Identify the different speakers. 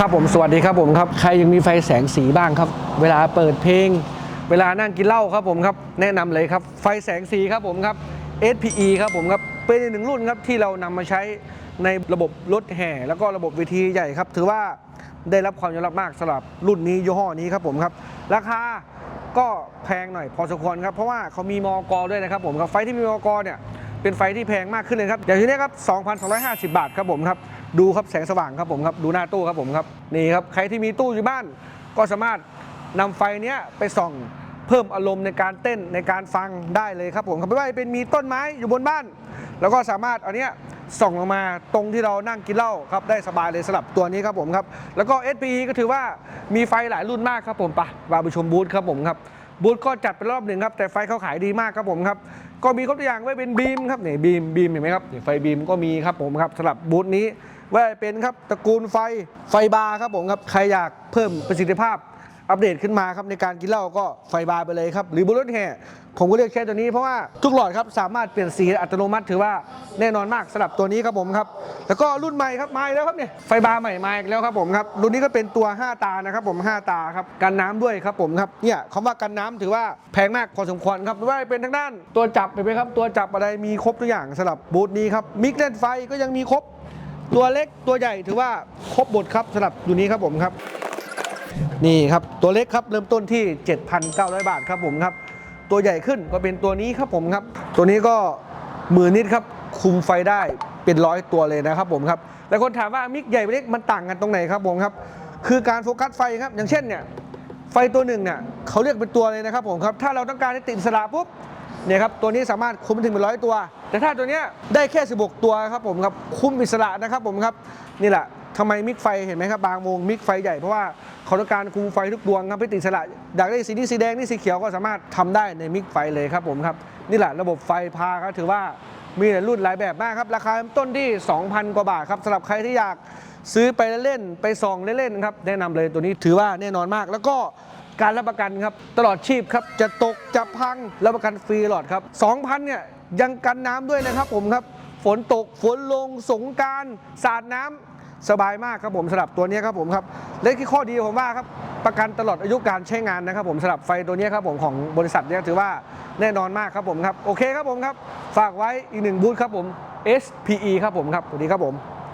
Speaker 1: ครับผมสวัสดีครับผมครับใครยังมีไฟแสงสีบ้างครับ เวลาเปิดเพลง เวลานั่งกินเหล้าครับผมครับแนะนำเลยครับไฟแสงสีครับผมครับ SPE ครับผมครับเป็นอีกหนึ่งรุ่นครับที่เรานำมาใช้ในระบบรถแห่ แล้วก็ระบบเวทีใหญ่ครับ ถือว่าได้รับความยอมรับมากสำหรับรุ่นนี้ยี่ห้อนี้ครับผมครับ ราคาก็แพงหน่อยพอสมควรครับเพราะว่าเขามีมอกด้วยนะครับผมครับไฟที่มีมอกเนี่ย เป็นไฟที่แพงมากขึ้นเลยครับอย่างที่นี้ครับ 2,250 บาทครับผมครับ ดูครับแสงสว่างครับผมครับ ดูหน้าตู้ครับผมครับ นี่ครับ ใครที่มีตู้อยู่บ้าน ก็สามารถนำไฟเนี้ยไปส่องเพิ่มอารมณ์ในการเต้นในการฟังได้เลยครับผมครับไม่ว่าจะเป็นมีต้นไม้อยู่บนบ้าน แล้วก็สามารถเอาเนี้ยส่องลงมาตรงที่เรานั่งกินเหล้าครับได้สบายเลยสำหรับตัวนี้ครับผมครับ แล้วก็ SPE ก็ถือว่ามีไฟหลายรุ่นมากครับผมปะมาไปชมบูธครับผมครับ บูธก็จัดเป็นรอบหนึ่งครับ แต่ไฟเขาขายดีมากครับผมครับ ก็มีครบตัวอย่างไว้เป็นบีมครับนี่บีมบีมเห็นไหมครับไฟบีมก็มีครับผมครับสำหรับบูธนี้ว่าเป็นครับตระกูลไฟไฟบาร์ครับผมครับใครอยากเพิ่มประสิทธิภาพ อัปเดตขึ้นมาครับในการกินเหล้าก็ไฟบาร์ไปเลยครับหรือบนรถแห่ผมก็เลือกใช้ตัวนี้เพราะว่าทุกหลอดครับสามารถเปลี่ยนสีอัตโนมัติถือว่าแน่นอนมากสำหรับตัวนี้ครับผมครับแล้วก็รุ่นใหม่ครับมาแล้วครับเนี่ยไฟบาร์ใหม่มาอีกแล้วครับผมครับรุ่นนี้ก็เป็นตัว 5 ตานะครับผม 5 ตาครับกันน้ำด้วยครับผมครับเนี่ยคำว่ากันน้ำถือว่าแพงมากพอสมควรครับไม่ว่าเป็นทางด้าน ตัวจับเห็นไหมครับตัวจับอะไรมีครบทุกอย่างสำหรับบูธนี้ครับมิกเล่นไฟก็ยังมีครบ ตัวเล็กตัวใหญ่ถือว่าครบหมดครับสำหรับอยู่นี้ครับผมครับ นี่ครับตัวเล็กครับเริ่มต้นที่ 7,900 บาทครับผมครับตัวใหญ่ขึ้นก็เป็นตัวนี้ครับผมครับ ตัวนี้ก็หมื่นนิดครับคุมไฟได้เป็นร้อยตัวเลยนะครับผมครับแล้วคนถามว่ามิกใหญ่ไปเล็กมันต่างกันตรงไหนครับผมครับ คือการโฟกัสไฟครับอย่างเช่นเนี่ยไฟตัวหนึ่งเนี่ยเขาเรียกเป็นตัวเลยนะครับผมครับถ้าเราต้องการให้ติดอิสระปุ๊บเนี่ยครับตัวนี้สามารถคุมถึงเป็นร้อยตัว แต่ถ้าตัวเนี้ยได้แค่ 16 ตัวครับผมครับคุมอิสระนะครับผมครับนี่แหละ ทำไมมิกไฟเห็นไหมครับบางวงมิกไฟใหญ่เพราะว่าเขาต้องการคุมไฟทุกดวงครับให้ติสระอยากได้สีนี้สีแดงนี่สีเขียวก็สามารถทำได้ในมิกไฟเลยครับผมครับนี่แหละระบบไฟพาครับถือว่ามีหลายรุ่นหลายแบบมากครับ ราคาเริ่มต้นที่ 2,000 กว่าบาทครับสำหรับใครที่อยากซื้อไปเล่นไปส่องเล่นๆครับแนะนำเลยตัวนี้ถือว่าแน่นอนมาก แล้วก็การรับประกันครับตลอดชีพครับจะตกจะพังรับประกันฟรีตลอดครับ2,000เนี่ยยังกันน้ำด้วยนะครับผมครับ ฝนตกฝนลงสงการสาดน้ำสบายมากครับผมสำหรับตัวนี้ครับผมครับและที่ข้อดีผมว่าครับประกันตลอดอายุการใช้งานนะครับผมสำหรับไฟตัวนี้ครับผมของบริษัทเนี่ยถือว่าแน่นอนมากครับผมครับโอเคครับผมครับฝากไว้อีกหนึ่งบูธครับผม SPE ครับผมครับสวัสดีครับผม